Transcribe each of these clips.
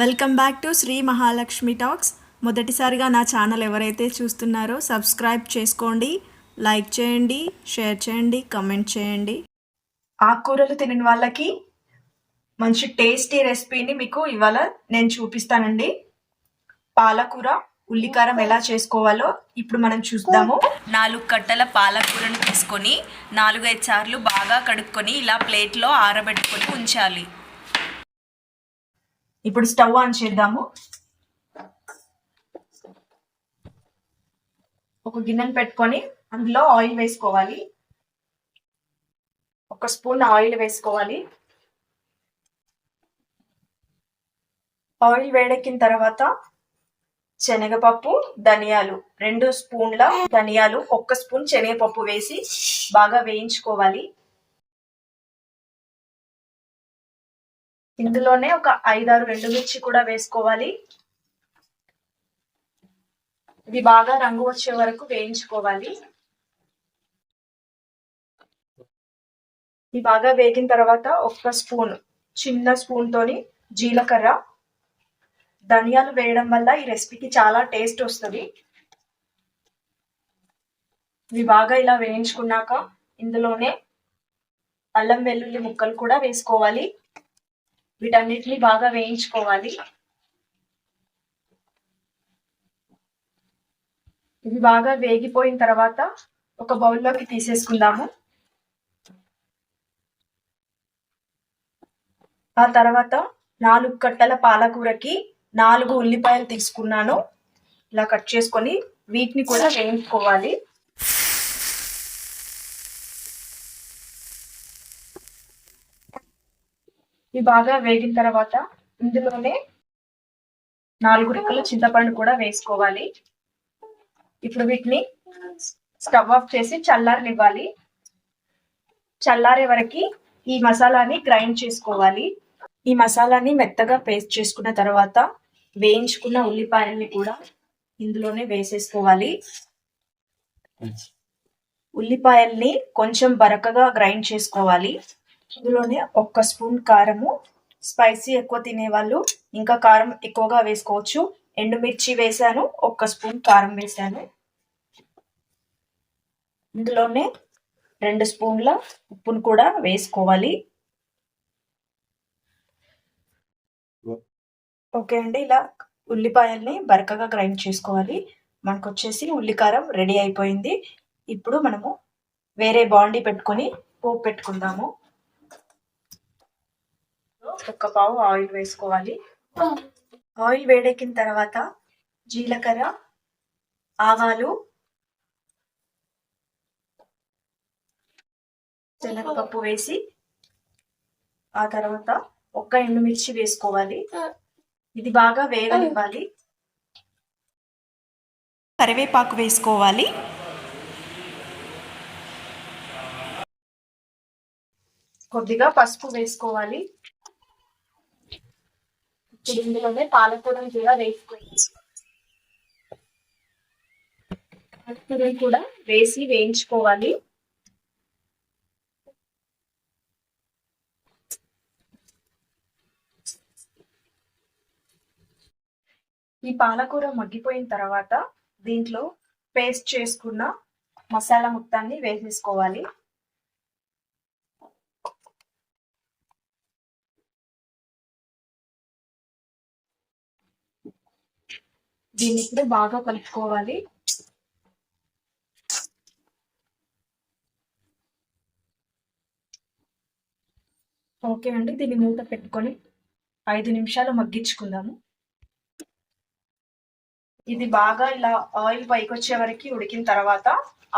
Welcome back to Shri Mahalakshmi talks మొదటిసారిగా నా channel ఎవరైతే చూస్తున్నారో సబ్స్క్రైబ్ చేసుకోండి లైక్ చేయండి షేర్ చేయండి కమెంట్ చేయండి. ఆకుకూరలు తినని వాళ్ళకి మంచి టేస్టీ రెసిపీని మీకు ఇవాళ నేను చూపిస్తానండి. పాలకూర ఉల్లికారం ఎలా చేసుకోవాలో ఇప్పుడు మనం చూద్దాము. నాలుగు కట్టల పాలకూరను తీసుకొని నాలుగైదు సార్లు బాగా కడుక్కొని ఇలా ప్లేట్లో ఆరబెట్టుకొని ఉంచాలి. ఇప్పుడు స్టవ్ ఆన్ చేద్దాము. ఒక గిన్నెను పెట్టుకొని అందులో ఆయిల్ వేసుకోవాలి. ఒక స్పూన్ ఆయిల్ వేసుకోవాలి. ఆయిల్ వేడెక్కిన తర్వాత శనగపప్పు ధనియాలు రెండు స్పూన్ల ధనియాలు ఒక్క స్పూన్ శనగపప్పు వేసి బాగా వేయించుకోవాలి. ఇందులోనే ఒక ఐదారు రెండు మిర్చి కూడా వేసుకోవాలి. ఇవి బాగా రంగు వచ్చే వరకు వేయించుకోవాలి. ఇవి బాగా వేగిన తర్వాత ఒక్క స్పూన్ చిన్న స్పూన్ తోని జీలకర్ర. ధనియాలు వేయడం వల్ల ఈ రెసిపీకి చాలా టేస్ట్ వస్తుంది. ఇవి బాగా ఇలా వేయించుకున్నాక ఇందులోనే అల్లం వెల్లుల్లి ముక్కలు కూడా వేసుకోవాలి. వీటన్నిటిని బాగా వేయించుకోవాలి. ఇవి బాగా వేగిపోయిన తర్వాత ఒక బౌల్లోకి తీసేసుకుందాము. ఆ తర్వాత నాలుగు కట్టల పాలకూరకి నాలుగు ఉల్లిపాయలు తీసుకున్నాను. ఇలా కట్ చేసుకొని వీటిని కూడా వేయించుకోవాలి. ఇవి బాగా వేగిన తర్వాత ఇందులోనే నాలుగు రెక్కల చింతపండు కూడా వేసుకోవాలి. ఇప్పుడు వీటిని స్టవ్ ఆఫ్ చేసి చల్లారనివ్వాలి. చల్లారే వరకు ఈ మసాలాని గ్రైండ్ చేసుకోవాలి. ఈ మసాలాని మెత్తగా పేస్ట్ చేసుకున్న తర్వాత వేయించుకున్న ఉల్లిపాయల్ని కూడా ఇందులోనే వేసేసుకోవాలి. ఉల్లిపాయల్ని కొంచెం బరకగా గ్రైండ్ చేసుకోవాలి. ఇందులోనే ఒక్క స్పూన్ కారము. స్పైసీ ఎక్కువ తినేవాళ్ళు. ఇంకా కారం ఎక్కువగా వేసుకోవచ్చు. ఎండుమిర్చి వేసాను ఒక్క స్పూన్ కారం వేసాను ఇందులోనే రెండు స్పూన్ల ఉప్పును కూడా వేసుకోవాలి. ఓకే అండి ఇలా ఉల్లిపాయల్ని బరకగా గ్రైండ్ చేసుకోవాలి. మనకు వచ్చేసి ఉల్లికారం రెడీ అయిపోయింది. ఇప్పుడు మనము వేరే బాండీ పెట్టుకొని పోపు పెట్టుకుందాము. ఒక పావు ఆయిల్ వేసుకోవాలి. ఆయిల్ వేడెక్కిన తర్వాత జీలకర్ర ఆవాలు శనగపప్పు వేసి ఆ తర్వాత ఒక్క ఎండుమిర్చి వేసుకోవాలి. ఇది బాగా వేగనివ్వాలి. కరివేపాకు వేసుకోవాలి. కొద్దిగా పసుపు వేసుకోవాలి. ఇందులోనే పాలకూరం కూడా వేసుకోవాలి పాలకూరని కూడా వేసి వేయించుకోవాలి. ఈ పాలకూర మగ్గిపోయిన తర్వాత దీంట్లో పేస్ట్ చేసుకున్న మసాలా మొత్తాన్ని వేసేసుకోవాలి. దీన్ని ఇప్పుడు బాగా కలుపుకోవాలి. ఓకే అండి దీన్ని మూత పెట్టుకొని ఐదు నిమిషాలు మగ్గించుకుందాము. ఇది బాగా ఇలా ఆయిల్ పైకి వచ్చే వరకు ఉడికిన తర్వాత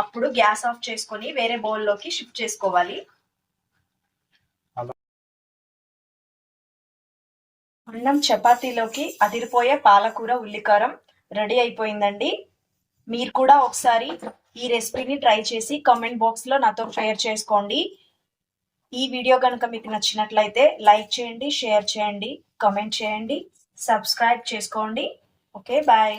అప్పుడు గ్యాస్ ఆఫ్ చేసుకొని వేరే బౌల్లోకి షిఫ్ట్ చేసుకోవాలి. అన్నం చపాతీలోకి అదిరిపోయే పాలకూర ఉల్లికారం రెడీ అయిపోయిందండి. మీరు కూడా ఒకసారి ఈ రెసిపీని ట్రై చేసి కామెంట్ బాక్స్లో నాతో షేర్ చేసుకోండి. ఈ వీడియో కనుక మీకు నచ్చినట్లయితే లైక్ చేయండి షేర్ చేయండి కామెంట్ చేయండి సబ్స్క్రైబ్ చేసుకోండి. Okay bye.